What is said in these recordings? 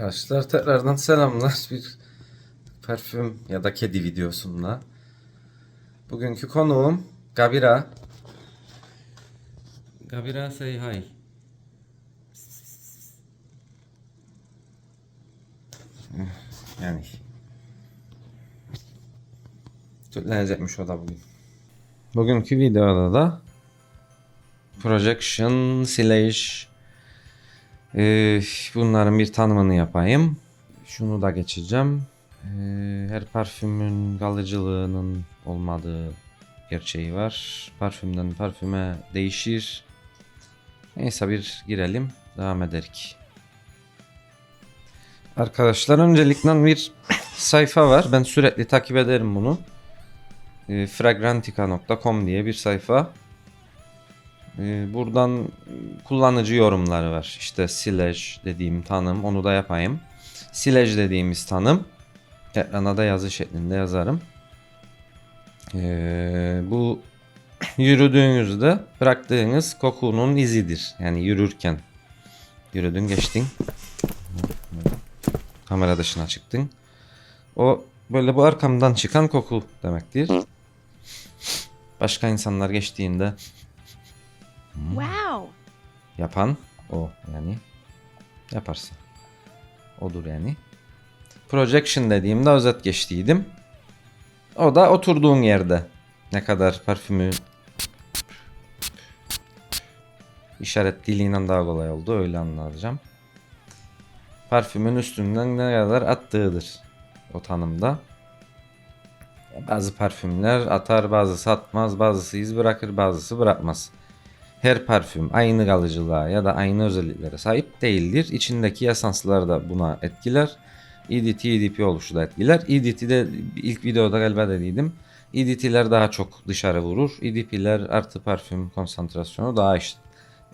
Arkadaşlar tekrardan selamlar. Bir parfüm ya da kedi videosunda. Bugünkü konuğum Gabira. Gabira say hi. Yani Tütlenecekmiş o da bugün. Bugünkü videoda da Projection Slash ee, bunların bir tanımını yapayım. Şunu da geçeceğim. Ee, her parfümün kalıcılığının olmadığı gerçeği var. Parfümden parfüme değişir. Neyse bir girelim. Devam ederik. Arkadaşlar öncelikle bir sayfa var. Ben sürekli takip ederim bunu. Ee, fragrantica.com diye bir sayfa. Ee, Buradan kullanıcı yorumları var. İşte silej dediğim tanım onu da yapayım. Silej dediğimiz tanım ekrana da yazı şeklinde yazarım. Ee, bu yürüdüğünüzde bıraktığınız kokunun izidir. Yani yürürken yürüdün geçtin. Kamera dışına çıktın. O böyle bu arkamdan çıkan koku demektir. Başka insanlar geçtiğinde Wow. yapan o yani yaparsın. Odur yani. Projection dediğimde özet geçtiydim. O da oturduğun yerde ne kadar parfümü işaret diliyle daha kolay oldu öyle anlatacağım. Parfümün üstünden ne kadar attığıdır o tanımda. Bazı parfümler atar, bazısı atmaz, bazısı iz bırakır, bazısı bırakmaz. Her parfüm aynı kalıcılığa ya da aynı özelliklere sahip değildir. İçindeki esanslar da buna etkiler. EDT, EDP oluşu da etkiler. EDT'de ilk videoda galiba dediydim. EDT'ler daha çok dışarı vurur. EDP'ler artı parfüm konsantrasyonu daha işte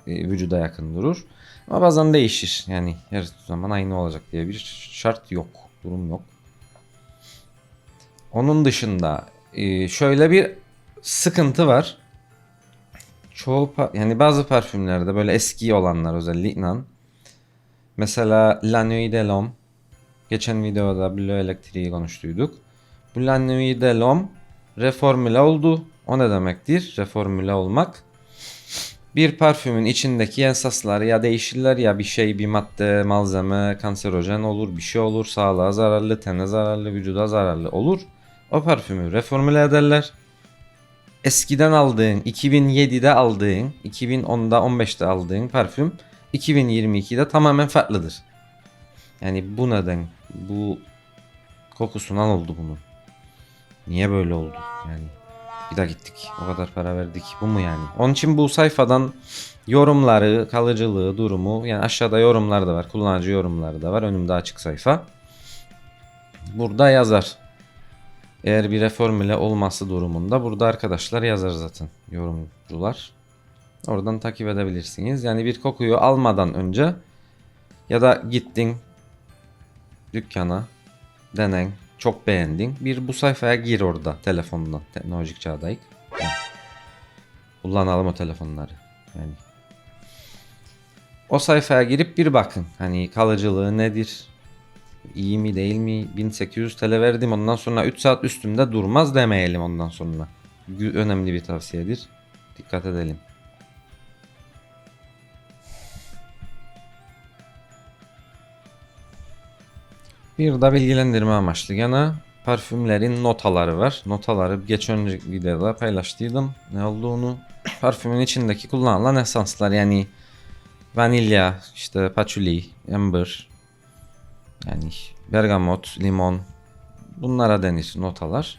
e, vücuda yakın durur. Ama bazen değişir. Yani her zaman aynı olacak diye bir şart yok. Durum yok. Onun dışında e, şöyle bir sıkıntı var çoğu yani bazı parfümlerde böyle eski olanlar özellikle mesela La Nuit de l'Homme geçen videoda Blue Elektriği konuştuyduk. Bu La Nuit de l'Homme reformüle oldu. O ne demektir? Reformüle olmak. Bir parfümün içindeki esasları ya değişirler ya bir şey bir madde malzeme kanserojen olur bir şey olur sağlığa zararlı tene zararlı vücuda zararlı olur. O parfümü reformüle ederler eskiden aldığın, 2007'de aldığın, 2010'da 15'te aldığın parfüm 2022'de tamamen farklıdır. Yani bu neden? Bu kokusundan oldu bunun. Niye böyle oldu? Yani bir daha gittik. O kadar para verdik. Bu mu yani? Onun için bu sayfadan yorumları, kalıcılığı, durumu yani aşağıda yorumlar da var. Kullanıcı yorumları da var. Önümde açık sayfa. Burada yazar. Eğer bir reformüle olması durumunda burada arkadaşlar yazar zaten yorumcular. Oradan takip edebilirsiniz. Yani bir kokuyu almadan önce ya da gittin dükkana denen çok beğendin. Bir bu sayfaya gir orada telefondan. Teknolojik çağdayız. Yani kullanalım o telefonları. Yani o sayfaya girip bir bakın. Hani kalıcılığı nedir? İyi mi değil mi 1800 TL verdim ondan sonra 3 saat üstünde durmaz demeyelim ondan sonra. Önemli bir tavsiyedir. Dikkat edelim. Bir de bilgilendirme amaçlı gene parfümlerin notaları var. Notaları geç önceki videoda paylaştıydım. Ne olduğunu. Parfümün içindeki kullanılan esanslar yani vanilya, işte patchouli, amber, yani bergamot, limon bunlara denir notalar.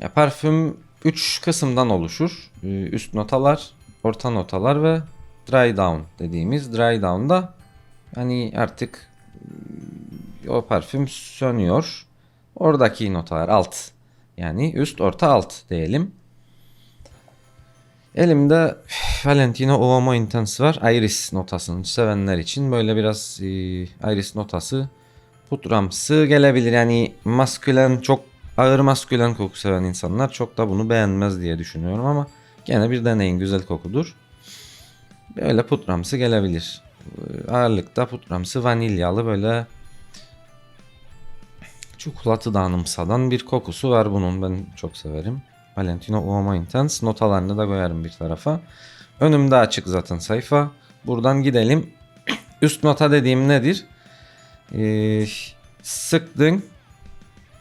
Ya parfüm 3 kısımdan oluşur. Ee, Üst notalar, orta notalar ve dry down dediğimiz dry down'da hani artık e, o parfüm sönüyor. Oradaki notalar alt. Yani üst, orta, alt diyelim. Elimde Valentino Uomo Intense var. Iris notasını sevenler için böyle biraz e, Iris notası pudramsı gelebilir. Yani maskülen çok ağır maskülen koku seven insanlar çok da bunu beğenmez diye düşünüyorum ama gene bir deneyin güzel kokudur. Böyle pudramsı gelebilir. ağırlıkta pudramsı vanilyalı böyle çikolatı da bir kokusu var bunun. Ben çok severim. Valentino Uomo Intense. Notalarını da koyarım bir tarafa. Önümde açık zaten sayfa. Buradan gidelim. Üst nota dediğim nedir? Ee, sıktın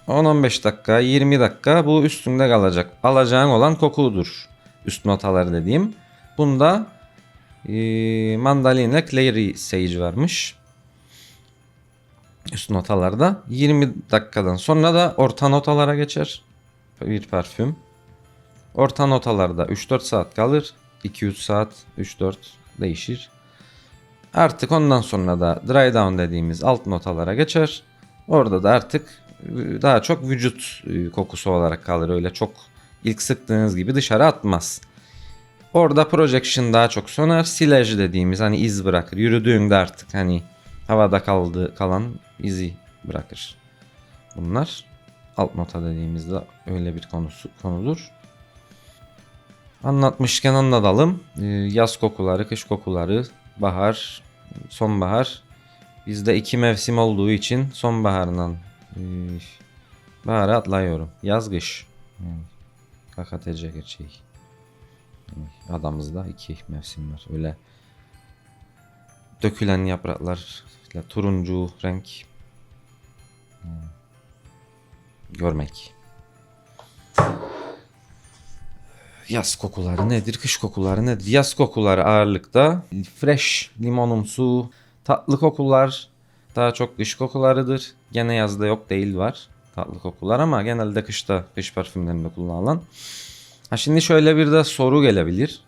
10-15 dakika, 20 dakika bu üstünde kalacak. Alacağın olan kokudur. Üst notalar dediğim. Bunda e, mandalina clary sage varmış. Üst notalarda. 20 dakikadan sonra da orta notalara geçer. Bir parfüm. Orta notalarda 3-4 saat kalır. 2-3 saat, 3-4 değişir. Artık ondan sonra da dry down dediğimiz alt notalara geçer. Orada da artık e, daha çok vücut e, kokusu olarak kalır. Öyle çok ilk sıktığınız gibi dışarı atmaz. Orada projection daha çok söner. Silaj dediğimiz hani iz bırakır. Yürüdüğünde artık hani havada kaldı kalan izi bırakır. Bunlar alt nota dediğimizde öyle bir konusu konudur. Anlatmışken anlatalım. Ee, Yaz kokuları, kış kokuları, bahar, sonbahar. Bizde iki mevsim olduğu için sonbaharından e, bahara atlıyorum. Yaz kış. KKTC gerçeği. Adamızda iki mevsim var. Öyle dökülen yapraklar, turuncu renk görmek. Yaz kokuları nedir? Kış kokuları nedir? Yaz kokuları ağırlıkta fresh, limonumsu, tatlı kokular daha çok kış kokularıdır. Gene yazda yok değil var tatlı kokular ama genelde kışta kış parfümlerinde kullanılan. Ha şimdi şöyle bir de soru gelebilir.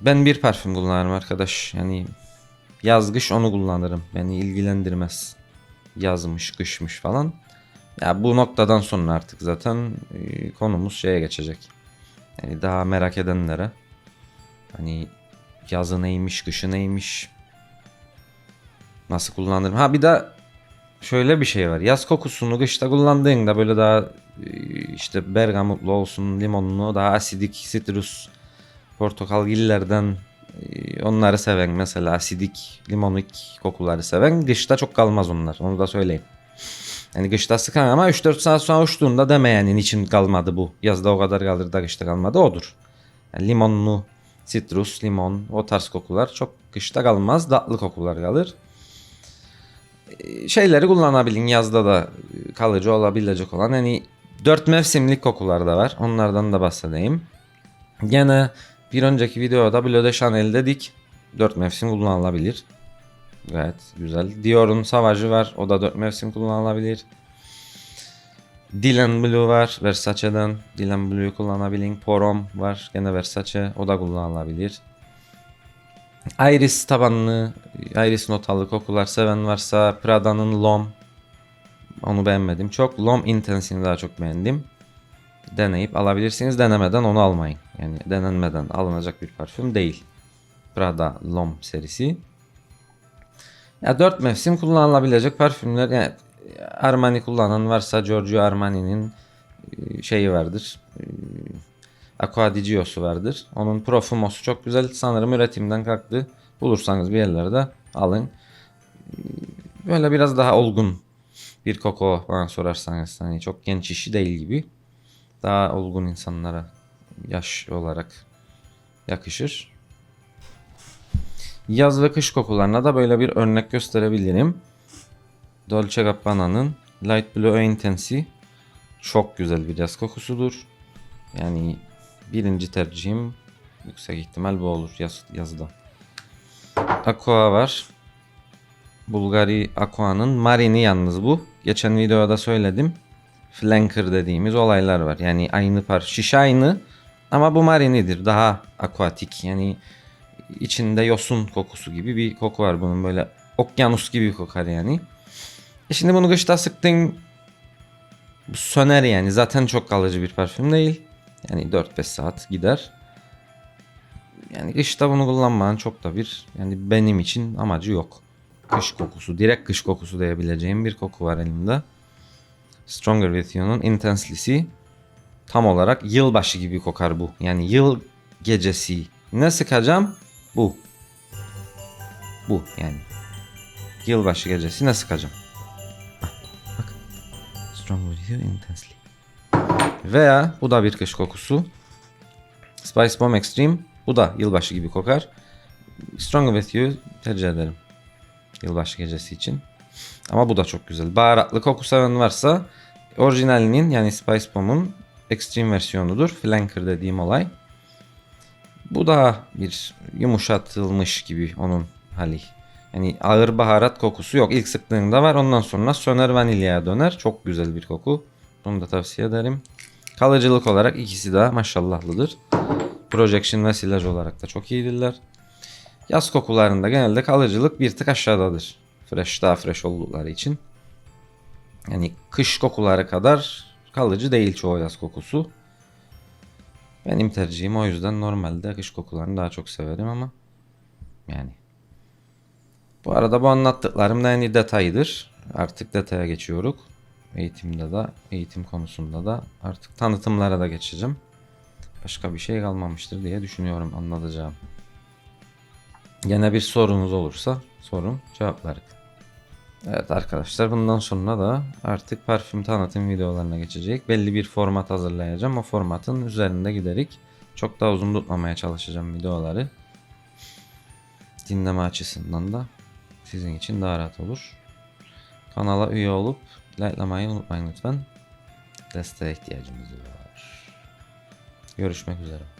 Ben bir parfüm kullanırım arkadaş. Yani yaz kış onu kullanırım. Beni ilgilendirmez. Yazmış, kışmış falan. Ya bu noktadan sonra artık zaten e, konumuz şeye geçecek. Yani daha merak edenlere hani yazı neymiş, kışı neymiş, nasıl kullanırım. Ha bir de şöyle bir şey var. Yaz kokusunu kışta kullandığında böyle daha e, işte bergamotlu olsun, limonlu, daha asidik, sitrus, portakal gillerden e, onları seven mesela asidik, limonik kokuları seven kışta çok kalmaz onlar. Onu da söyleyeyim. Yani kışta sıkan ama 3-4 saat sonra uçtuğunda demeyenin için kalmadı bu. Yazda o kadar kalır da kışta kalmadı odur. Yani limonlu, sitrus, limon o tarz kokular çok kışta kalmaz. Tatlı kokular kalır. Ee, Şeyleri kullanabilin yazda da kalıcı olabilecek olan hani dört mevsimlik kokular da var. Onlardan da bahsedeyim. Gene bir önceki videoda Bleu de Chanel dedik. Dört mevsim kullanılabilir. Gayet güzel. Dior'un Savage'ı var. O da 4 mevsim kullanılabilir. Dylan Blue var Versace'den. Dylan Blue'yu kullanabilin. Porom var. Gene Versace. O da kullanılabilir. Iris tabanlı, iris notalı kokular seven varsa Prada'nın Lom. Onu beğenmedim. Çok Lom Intense'ini daha çok beğendim. Deneyip alabilirsiniz. Denemeden onu almayın. Yani denenmeden alınacak bir parfüm değil. Prada Lom serisi. Ya dört mevsim kullanılabilecek parfümler. Yani Armani kullanan varsa Giorgio Armani'nin e, şeyi vardır. E, Aqua di Gio'su vardır. Onun Profumosu çok güzel. Sanırım üretimden kalktı. Bulursanız bir yerlerde alın. E, Böyle biraz daha olgun bir koku bana sorarsanız. Hani çok genç işi değil gibi. Daha olgun insanlara yaş olarak yakışır. Yaz ve kış kokularına da böyle bir örnek gösterebilirim. Dolce Gabbana'nın Light Blue Intense çok güzel bir yaz kokusudur. Yani birinci tercihim yüksek ihtimal bu olur yaz, yazda. Aqua var. Bulgari Aqua'nın Marini yalnız bu. Geçen videoda söyledim. Flanker dediğimiz olaylar var. Yani aynı par şişe aynı ama bu marinidir. Daha aquatik. Yani içinde yosun kokusu gibi bir koku var bunun böyle okyanus gibi kokar yani. E şimdi bunu kışta sıktın söner yani zaten çok kalıcı bir parfüm değil. Yani 4-5 saat gider. Yani kışta bunu kullanmanın çok da bir yani benim için amacı yok. Kış kokusu, direkt kış kokusu diyebileceğim bir koku var elimde. Stronger With You'nun Intensely'si tam olarak yılbaşı gibi kokar bu. Yani yıl gecesi. Ne sıkacağım? Bu. Bu yani. Yılbaşı gecesine sıkacağım. Hah, Bak. Strong you intensely. Veya bu da bir kış kokusu. Spice Bomb Extreme. Bu da yılbaşı gibi kokar. Strong with you tercih ederim. Yılbaşı gecesi için. Ama bu da çok güzel. Baharatlı koku seven varsa orijinalinin yani Spice Bomb'un Extreme versiyonudur. Flanker dediğim olay. Bu da bir yumuşatılmış gibi onun hali. Yani ağır baharat kokusu yok. İlk sıktığında var. Ondan sonra söner vanilyaya döner. Çok güzel bir koku. Bunu da tavsiye ederim. Kalıcılık olarak ikisi de maşallahlıdır. Projection ve silaj olarak da çok iyidirler. Yaz kokularında genelde kalıcılık bir tık aşağıdadır. Fresh daha fresh oldukları için. Yani kış kokuları kadar kalıcı değil çoğu yaz kokusu. Benim tercihim o yüzden normalde kış kokularını daha çok severim ama yani. Bu arada bu anlattıklarım da en iyi detaydır. Artık detaya geçiyoruz. Eğitimde de, eğitim konusunda da artık tanıtımlara da geçeceğim. Başka bir şey kalmamıştır diye düşünüyorum anlatacağım. Gene bir sorunuz olursa sorun cevaplarız. Evet arkadaşlar bundan sonra da artık parfüm tanıtım videolarına geçecek. Belli bir format hazırlayacağım. O formatın üzerinde giderek çok daha uzun tutmamaya çalışacağım videoları. Dinleme açısından da sizin için daha rahat olur. Kanala üye olup likelamayı unutmayın lütfen. Desteğe ihtiyacımız var. Görüşmek üzere.